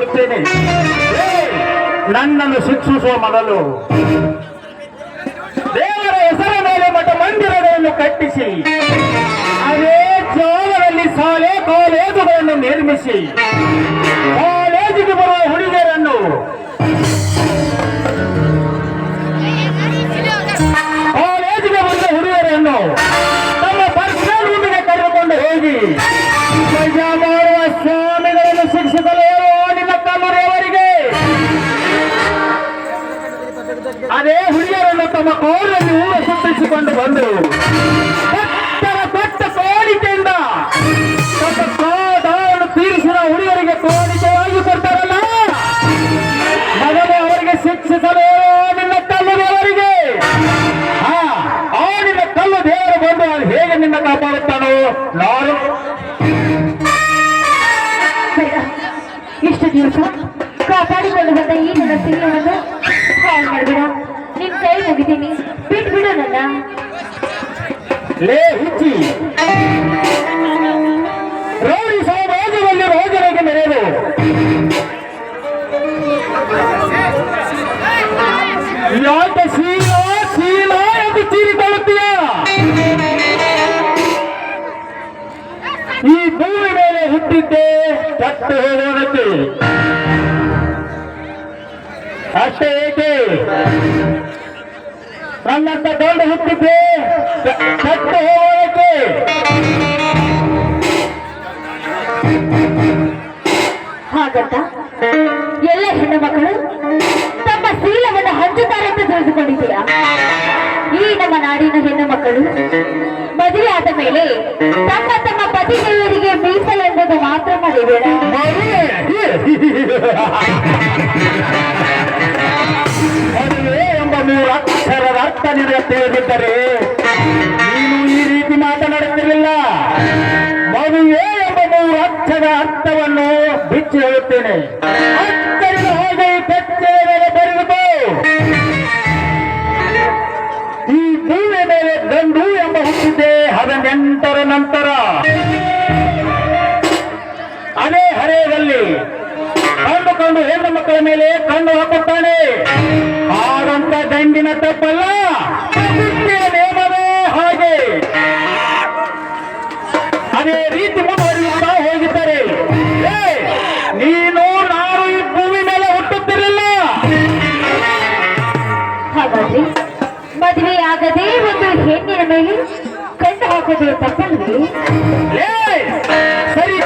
ನೋಡುತ್ತೇನೆ. ಏ, ನನ್ನನ್ನು ಶಿಕ್ಷಿಸುವ ಮೊದಲು ದೇವರ ಹೆಸರ ಮೇಲೆ ಮಠ ಮಂದಿರಗಳನ್ನು ಕಟ್ಟಿಸಿ ಅದೇ ಜಾಗದಲ್ಲಿ ಶಾಲೆ ಕಾಲೇಜುಗಳನ್ನು ನಿರ್ಮಿಸಿ ಕಾಲೇಜಿಗೆ ಬರುವ ಹುಡುಗಿಯರನ್ನು ಕಾಲೇಜಿಗೆ ಬಂದ ಹುಡುಗರನ್ನು ತಮ್ಮ ಪರ್ಸನಲ್ ರೂಮಿಗೆ ಕರೆದುಕೊಂಡು ಹೋಗಿ ಮಾಡುವ ಸ್ವಾಮಿಗಳನ್ನು ಶಿಕ್ಷಿಸಲು ತಮ್ಮ ಕೋಲಲ್ಲಿ ಹೂವು ಸುತ್ತಿಸಿಕೊಂಡು ಬಂದು ಕೊಟ್ಟರ ಕೊಟ್ಟ ಕೋರಿಕೆಯಿಂದ ತಮ್ಮ ಕೋದವನ್ನು ತೀರಿಸಿದ ಹುಡುಗರಿಗೆ ಕೋರಿಕೆಯಾಗಿ ಕೊಡ್ತಾರಲ್ಲ. ಮೊದಲು ಅವರಿಗೆ ಶಿಕ್ಷಿಸಲು ನಿನ್ನ ಕಲ್ಲುರೆಯವರಿಗೆ ಹಾ ಆ ನಿನ್ನ ಕಲ್ಲು ದೇವರು ಬಂದು ಹೇಗೆ ನಿನ್ನ ಕಾಪಾಡುತ್ತಾನೋ ನಾನು ಇಷ್ಟು ದಿವಸ ಕಾಪಾಡಿಕೊಂಡು ಬಂದ ಈ ನನ್ನ ಸಿರಿಯನ್ನು ಹಾಳು ಮಾಡಬೇಡ. ನಿನ್ ಕೈ ಮುಗಿದೀನಿ ಬಿಟ್ ಬಿಡು ನನ್ನ. ಲೇ ಹುಚ್ಚಿ. ರೌಡಿ ಸಮಾಜದಲ್ಲಿ ರೋಜನೆಗೆ ಮೆರೆದು ಈ ಭೂಮಿ ಮೇಲೆ ಹುಟ್ಟಿದ್ದೆ ಕೆಟ್ಟು ಹೋಗೋದಕ್ಕೆ ಅಷ್ಟೇ ಏಕೆ? ನನ್ನಂತ ದೊಡ್ಡ ಹುಟ್ಟಿದ್ದೆ. ಸತ್ತು ಹೋಗೋದಕ್ಕೆ. ಹಾಗಂತ ಎಲ್ಲ ಹೆಣ್ಣು ಮಕ್ಕಳು ತಮ್ಮ ಶೀಲವನ್ನು ಹಂಚುತ್ತಾರೆ ಅಂತ ತಿಳಿದುಕೊಂಡಿದ್ದೀರಾ ಈ ನಮ್ಮ ನಾಡಿನ ಹೆಣ್ಣು ಮಕ್ಕಳು ಮದುವೆ ಆದ ಮೇಲೆ ತಮ್ಮ ತಮ್ಮ ಪತಿದೇವರಿಗೆ ಮೀಸಲೆಂಬುದು ಮಾತ್ರ ಮರಿಬೇಡ ನಿನಗೆ ತಿಳಿದಿದ್ದರೆ ನೀನು ಈ ರೀತಿ ಮಾತನಾಡುತ್ತಿರಲಿಲ್ಲ. ಮದುವೆ ಎಂಬ ಮೂರು ಅಕ್ಷರ ಅರ್ಥವನ್ನು ಬಿಚ್ಚಿ ಹೇಳುತ್ತೇನೆ. ಹಾಗೆ ಈ ಹದಿನೆಂಟರ ನಂತರ. ಅದೇ ಹರೆಯದಲ್ಲಿ ಕಂಡುಕೊಂಡು ಹೆಣ್ಣು ಮಕ್ಕಳ ಮೇಲೆ ಕಣ್ಣು ಹಾಕುತ್ತಾನೆ. ಹಾಗಂತ ದಂಡಿನ ತಪ್ಪಲ್ಲ ನೇಮವೇ ಹಾಗೆ. ಅದೇ ರೀತಿ ಮುಂದುವರಿಯುತ್ತಾ ಹೋಗಿದ್ದಾರೆ. ನೀನು ನಾನು ಈ ಭೂಮಿ ಮೇಲೆ ಹುಟ್ಟುತ್ತಿರಲಿಲ್ಲ. ಹಾಗಾದ್ರೆ ಮದುವೆ ಆಗದೆ ಒಂದು ಹೆಣ್ಣಿನ ಮೇಲೆ ಕಂಡು ಹಾಕೋದು ತಪ್ಪಲ್ವೇ? ಸರಿ.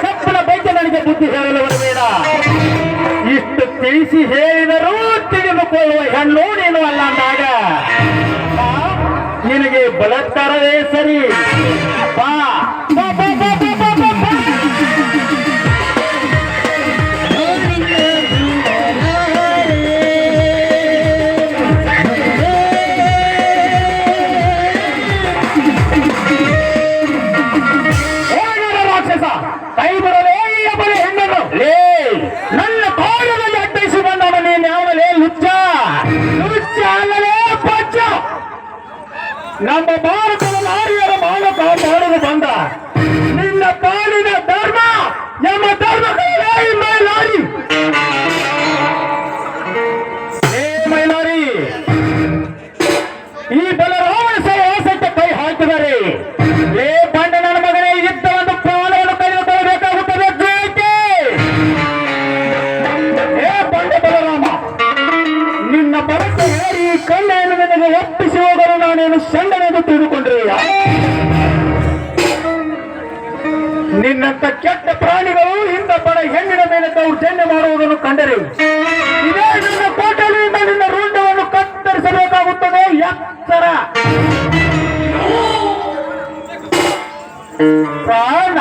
ಬಗ್ಗೆ ನನಗೆ ಬುದ್ಧಿ ಹೇಳಲು ಬರಬೇಡ. ಇಷ್ಟು ತಿಳಿಸಿ ಹೇಳಿದರೂ ತಿಳಿದುಕೊಳ್ಳುವ ಹೆಣ್ಣು ನೀನು ಅಲ್ಲ ಅಂದಾಗ ನಿನಗೆ ಬಲತ್ತರವೇ ಸರಿ. ಬಾ, ನಮ್ಮ ಭಾರತದ ಎತ್ತರ ಪ್ರಾಣ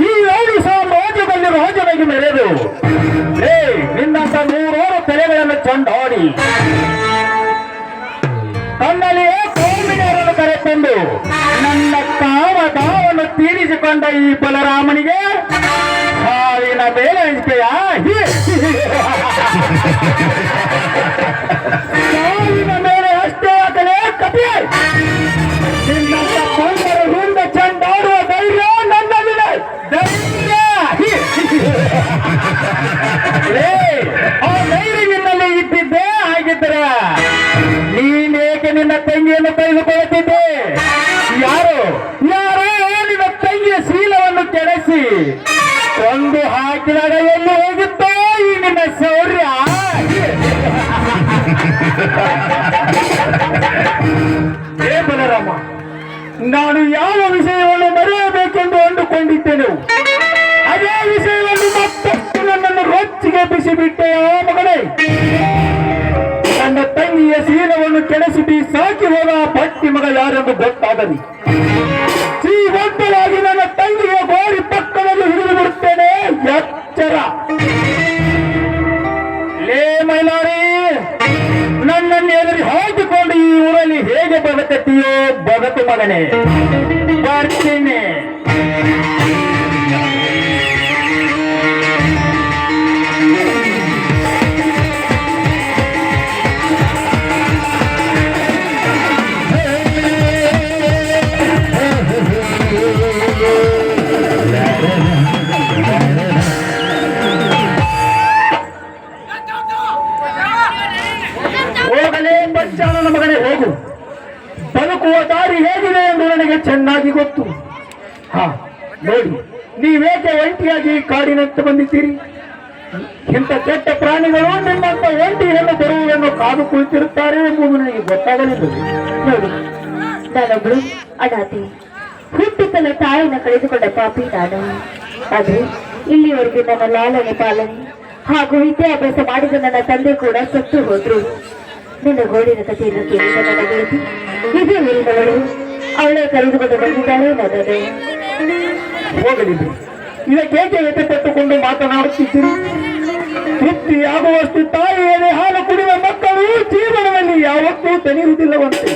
ಈ ರೌಡಿ ಸಾಮ್ರಾಜ್ಯದಲ್ಲಿ ರಾಜನಾಗಿ ಮೆರೆದು ಏ ನಿನ್ನಂತ ನೂರಾರು ತಲೆಗಳನ್ನು ಚಂಡಾಡಿ ತನ್ನಲ್ಲಿಯೇ ಕೋಮಿನರನ್ನು ಕರೆತಂದು ನನ್ನ ಕಾವ ದಾವನ್ನು ತೀರಿಸಿಕೊಂಡ ಈ ಬಲರಾಮನಿಗೆ ಸಾವಿನ ಬೇರೆ ಅಂಜಿಕೆಯ ಸಾವಿನ ಮೇಲೆ ಅಷ್ಟೇ ಆಗಲೇ ಕಪಿ ನಿನ್ನಂತ ಕೊಂದರ ಹಿಂದ ಚಂಡಾಡುವ ಧೈರ್ಯ ನನ್ನಲ್ಲಿದೆ. ಧೈರ್ಯ. ಆ ಧೈರ್ಯ ನಿನ್ನ ತಂಗಿಯನ್ನು ತೆಗೆದುಕೊಳ್ಳುತ್ತಿದ್ದೆ? ಯಾರು? ಯಾರೋ ನಿನ್ನ ತಂಗಿಯ ಶೀಲವನ್ನು ಕೆಡಿಸಿ ಕೊಂದು ಹಾಕಿದಾಗ ಕೆಡಿಸಿಟಿ ಹೋಗ ಪಟ್ಟಿ ಮಗ ಯಾರೆಂದು ಗೊತ್ತಾಗಲಿ. ಶ್ರೀಮಂತರಾಗಿ ನನ್ನ ತಂಗಿಯ ಗೋರಿ ಪಕ್ಕದಲ್ಲಿ ಹಿಡಿದು ಬಿಡುತ್ತೇನೆ, ಎಚ್ಚರ. ಲೇ ಮೈಲಾರಿ, ನನ್ನನ್ನು ಎದುರಿ ಹಾಕಿಕೊಂಡು ಈ ಊರಲ್ಲಿ ಹೇಗೆ ಬದುಕತ್ತೀಯೋ ಬದುಕು ಮಗನೇ, ಬರ್ತೀನಿ. ಗೊತ್ತಾಗಲಿಲ್ಲ ನೋಡು, ನಾನೊಬ್ಳು ಅನಾಥೆ. ಹುಟ್ಟಿತಲ ತಾಯಿನ ಕಳೆದುಕೊಂಡ ಪಾಪಿ ನಾನು. ಅದು ಇಲ್ಲಿವರೆಗೆ ನನ್ನ ಲಾಲನೆ ಪಾಲನೆ ಹಾಗೂ ವಿದ್ಯಾಭ್ಯಾಸ ಮಾಡಿದ ನನ್ನ ತಂದೆ ಕೂಡ ಸತ್ತು ಹೋದ್ರು. ನಿನ್ನ ಗೋಡಿನ ಕಥೆಯನ್ನು ಕೇಳಿದ ನನ್ನ ಗೆಳತಿ ಇದೇ ಊರಿನವಳು ಅವಳೇ ಕರೆದುಕೊಂಡು ಬಂದಿದ್ದಾಳೆ ನನ್ನದು ಹೋಗಲಿ. ಇದಕ್ಕೇಕೆ ವ್ಯಥೆಪಟ್ಟುಕೊಂಡು ಮಾತನಾಡುತ್ತಿದ್ದೀರಿ? ತೃಪ್ತಿಯಾಗುವಷ್ಟು ತಾಯಿಯಲ್ಲಿ ಹಾಲು ಕುಡಿಯುವ ಮಕ್ಕಳು ಜೀವನದಲ್ಲಿ ಯಾವತ್ತೂ ತನಿರುವುದಿಲ್ಲವಂತೆ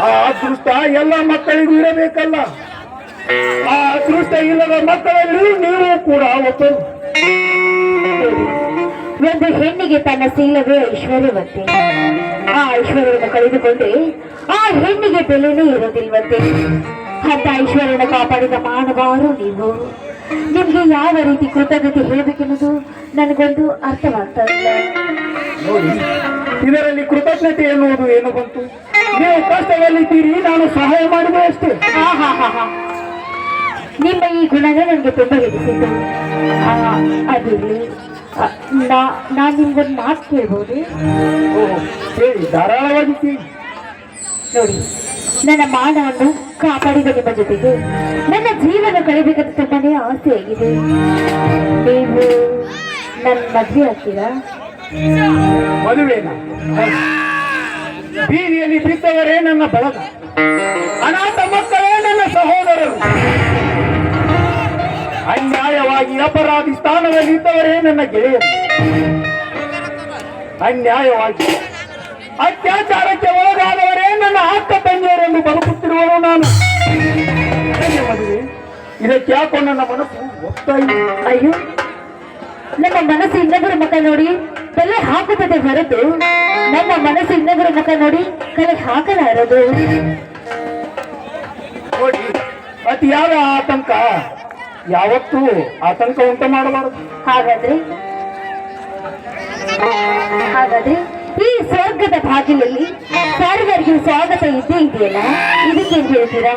ಆ ಅದೃಷ್ಟ ಎಲ್ಲ ಮಕ್ಕಳಿಗೂ ಇರಬೇಕಲ್ಲ. ಆ ಅದೃಷ್ಟ ಇಲ್ಲದ ಮಕ್ಕಳಲ್ಲಿ ನೀವು ಕೂಡ ಒಬ್ಬರು ಒಂದು ಹೆಣ್ಣಿಗೆ ತನ್ನ ಶೀಲವೇ ಐಶ್ವರ್ಯವಂತೆ ಆ ಐಶ್ವರ್ಯವನ್ನು ಕಳೆದುಕೊಂಡ್ರೆ ಆ ಹೆಣ್ಣಿಗೆ ಬೆಲೆನೇ ಇರೋದಿಲ್ವಂತೆ ಅಂತ ಐಶ್ವರ್ಯನ ಕಾಪಾಡಿದ ಮಾನವಾರು ನೀವು. ನಿಮ್ಗೆ ಯಾವ ರೀತಿ ಕೃತಜ್ಞತೆ ಹೇಳಬೇಕೆನ್ನುವುದು ನನಗೊಂದು ಅರ್ಥವಾಗ್ತಾ ಇಲ್ಲ. ನೋಡಿ ಇದರಲ್ಲಿ ಕೃತಜ್ಞತೆ ಎನ್ನುವುದು ಏನು ಬಂತು? ನೀವು ಕಷ್ಟದಲ್ಲಿದ್ದೀರಿ ನಾನು ಸಹಾಯ ಮಾಡಿದೆ ಅಷ್ಟೇ. ನಿಮ್ಮ ಈ ಗುಣವೇ ನನಗೆ ತುಂಬಾ ಹಿಡಿಸಿತು ಅದಿರ್ಲಿ ನಾನು ನಿಮ್ಗೊಂದು ಮಾತು ಕೇಳ್ಬೋದು. ಹೇಳಿ ಧಾರಾಳವಾಗಿ ಕೇಳಿ ನೋಡಿ ನನ್ನ ಮಾನವನ್ನು ಕಾಪಾಡಿದ ನಿಮ್ಮ ಜೊತೆಗೆ. ನನ್ನ ಜೀವನ ಕಳಿಬೇಕಂತ ತುಂಬಾನೇ ಆಸೆಯಾಗಿದೆ ನೀವು ನನ್ನ ಮದುವೆ ಆಗ್ತೀರಾ? ಮದುವೆನ? ಬೀದಿಯಲ್ಲಿ ಬಿದ್ದವರೇ ನನ್ನ ಬಳಗ. ಅನಾಥ ಮಕ್ಕಳೇ ನನ್ನ ಸಹೋದರರು. ಅನ್ಯಾಯವಾಗಿ ಅಪರಾಧಿ ಸ್ಥಾನದಲ್ಲಿ ಇದ್ದವರೇ ನನ್ನ ಗೆಳೆಯರು. ಅನ್ಯಾಯವಾಗಿ ಅತ್ಯಾಚಾರಕ್ಕೆ ಒಳಗಾದವರೇ ನನ್ನ ಅಕ್ಕ ತಂಗಿಯರೆಂದು ಬದುಕುತ್ತಿರುವನು ನಾನು. ಇದಕ್ಕೆ ಯಾಕೋ ನನ್ನ ಮನಸ್ಸು ಒಪ್ತಾ ಇಲ್ಲ. ಅಯ್ಯೋ ನಮ್ಮ ಮನಸ್ಸು ಇನ್ನೊಬ್ಬರ ಮುಖ ನೋಡಿ ತಲೆ ಹಾಕುತ್ತದೆ ಹೊರತು ನಮ್ಮ ಮನಸ್ಸು ಇನ್ನೊಬ್ಬರ ಮುಖ ನೋಡಿ ತಲೆ ಹಾಕಲಾರದು. ನೋಡಿ ಅತಿಯಾದ ಆತಂಕ ಯಾವತ್ತೂ ಆತಂಕ ಉಂಟು ಮಾಡಬಾರದು. ಹಾಗಾದ್ರೆ ಹಾಗಾದ್ರೆ ಈ ಸ್ವರ್ಗದ ಬಾಗಿಲಲ್ಲಿ ಸರ್ವರಿಗೂ ಸ್ವಾಗತ ಇದ್ದೇ ಇದೆಯಲ್ಲ? ಇದಕ್ಕೆ ಹೇಳ್ತೀರಾ?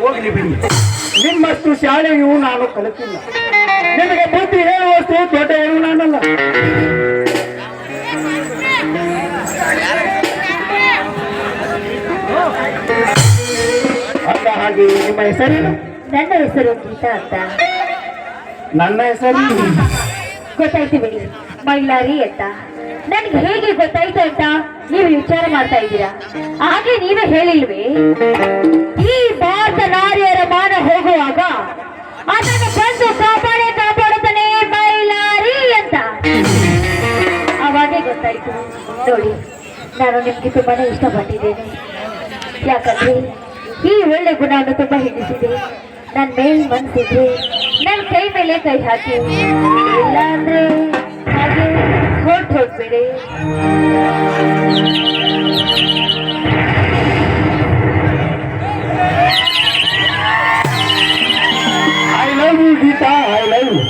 ಹೋಗ್ಲಿ ಬಿಡಿ. ನಿಮ್ಮಷ್ಟು ಶಾಲೆಯೂ ನಾನು ಕಲಿತಿಲ್ಲ. ನಿಮಗೆ ಬುದ್ಧಿ ಹೇಳುವಷ್ಟು ದೊಡ್ಡವರು ನಾನಲ್ಲ. ಅಲ್ಲ ಹಾಗೆ ನಿಮ್ಮ ಹೆಸರೇನು? ನನ್ನ ಹೆಸರು ಗೀತಾ ಅಂತ. ನನ್ನ ಹೆಸರು? ಗೊತ್ತಾಯ್ತು ಬಿಡಿ. ಮೈಲಾರಿ ಅಂತ. ನನ್ಗೆ ಹೇಗೆ ಗೊತ್ತಾಯ್ತು ಅಂತ ನೀವು ವಿಚಾರ ಮಾಡ್ತಾ ಇದ್ದೀರಾ? ಹಾಗೆ ನೀವೇ ಹೇಳಿಲ್ವೇ? ಈ ಭಾರತ ನಾರಿಯರ ಮಾನ ಹೋಗುವಾಗ ಅದನ್ನು ಬಂದು ಕಾಪಾಡೇ ಕಾಪಾಡುತ್ತಾನೆ ಬೈಲಾರಿ ಅಂತ. ಅವಾಗೇ ಗೊತ್ತಾಯ್ತು. ನೋಡಿ, ನಾನು ನಿಮ್ಗೆ ತುಂಬಾನೇ ಇಷ್ಟಪಟ್ಟಿದ್ದೇನೆ. ಯಾಕಂದ್ರೆ ಈ ಒಳ್ಳೆ ಗುಣವನ್ನು ತುಂಬಾ ಹಿಡಿಸಿದೆ. ನನ್ನ ಮೇಲ್ ಮನ್ಸಿದ್ರೆ ನನ್ನ ಕೈ ಮೇಲೆ ಕೈ ಹಾಕಿ. ಇಲ್ಲ ಅಂದ್ರೆ ಹಾಗೆ ಹೊರಟು ಹೋಗ್ಬೇಡಿ I love you Geeta I love you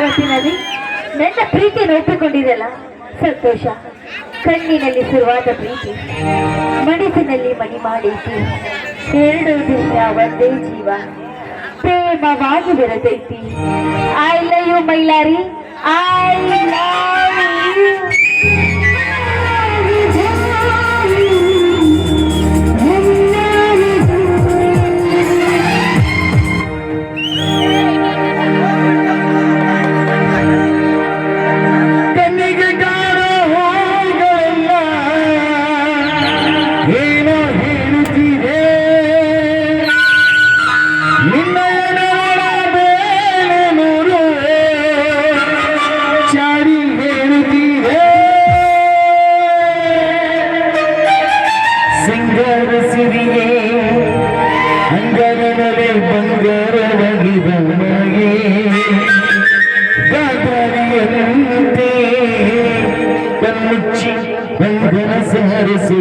ಗೊತ್ತಿನಲ್ಲಿ ನನ್ನ ಪ್ರೀತಿಯನ್ನು ಒಪ್ಪಿಕೊಂಡಿದೆಲ್ಲ ಸಂತೋಷ. ಕಣ್ಣಿನಲ್ಲಿ ಶುರುವಾದ ಪ್ರೀತಿ ಮನಸ್ಸಿನಲ್ಲಿ ಮಣಿ ಮಾಡಿಸಿ ಎರಡು ದಿನ ಒಂದೇ ಜೀವ. ಪ್ರೇಮವಾಗಿ ಬೆರೆತೈತಿ. I love you Mylari I love you. ಬಂದಿದೆ ಅಂಗನವೇ ಬಂಗಾರವಾಗಿ ಬಮ್ಮಗೆ ಗಾದಾರಿಯಂತೆ ಕಣ್ಣುಚ್ಚಿ ಬಂಧನ ಸಾರಿಸಿ